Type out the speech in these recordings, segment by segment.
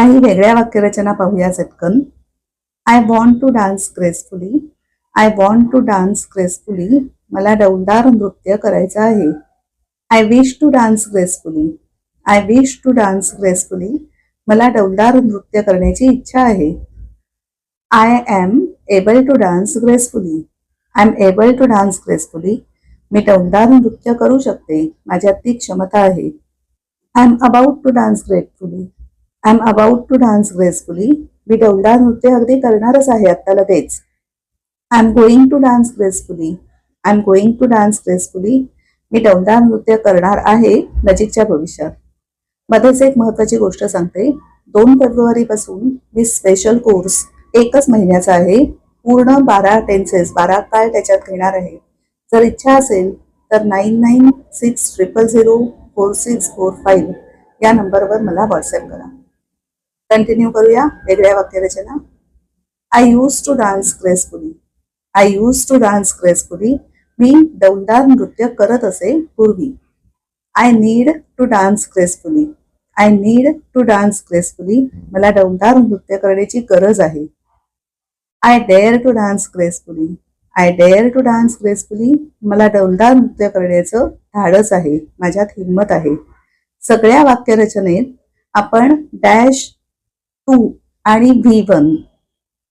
काही वेगळ्या वाक्यरचना पाहूया चटकन I want to dance gracefully I want to dance gracefully मला डौलदार नृत्य करायचं आहे. I wish to dance gracefully I wish to dance gracefully मला डौलदार नृत्य करण्याची इच्छा आहे. I am able to dance gracefully I am able to dance gracefully मी डौलदार नृत्य करू शकते. माझ्यात ती क्षमता आहे. I am about to dance gratefully I am about to dance gracefully मी डौलदार नृत्य अगदी करणारच आहे आत्ता लगेच. I am going to dance gracefully I am going to dance gracefully मी डौलदार नृत्य करणार आहे नजीकच्या भविष्यात. मध्येच एक महत्वाची गोष्ट सांगते. दोन फेब्रुवारीपासून मी स्पेशल कोर्स एकच महिन्याचा आहे. पूर्ण बारा टेन्सेस बारा काळ त्याच्यात घेणार आहे. जर इच्छा असेल तर nine nine six triple zero four six four five या नंबरवर मला व्हॉट्सअप करा. कंटिन्यू करूया वेगळ्या वाक्यरचना. I use to dance gracefully I use to dance gracefully मी डौलदार नृत्य करत असे पूर्वी. I need to dance gracefully I need to dance gracefully मला डौलदार नृत्य करण्याची गरज आहे. I dare to dance gracefully I dare to dance gracefully मला डौलदार नृत्य करण्याचं धाडस आहे. माझ्यात हिंमत आहे. सगळ्या वाक्यरचनेत आपण डॅश टू आणि व्ही वन.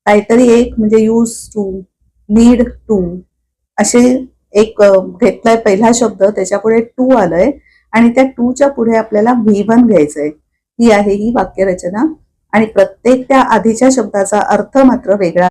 काहीतरी एक म्हणजे यूज टू नीड टू. असे एक घेतलाय पहिला शब्द त्याच्या पुढे टू आलंय आणि त्या टूच्या पुढे आपल्याला व्ही वन घ्यायचंय. ही आहे ही वाक्यरचना. आणि प्रत्येक त्या आधीच्या शब्दाचा अर्थ मात्र वेगळा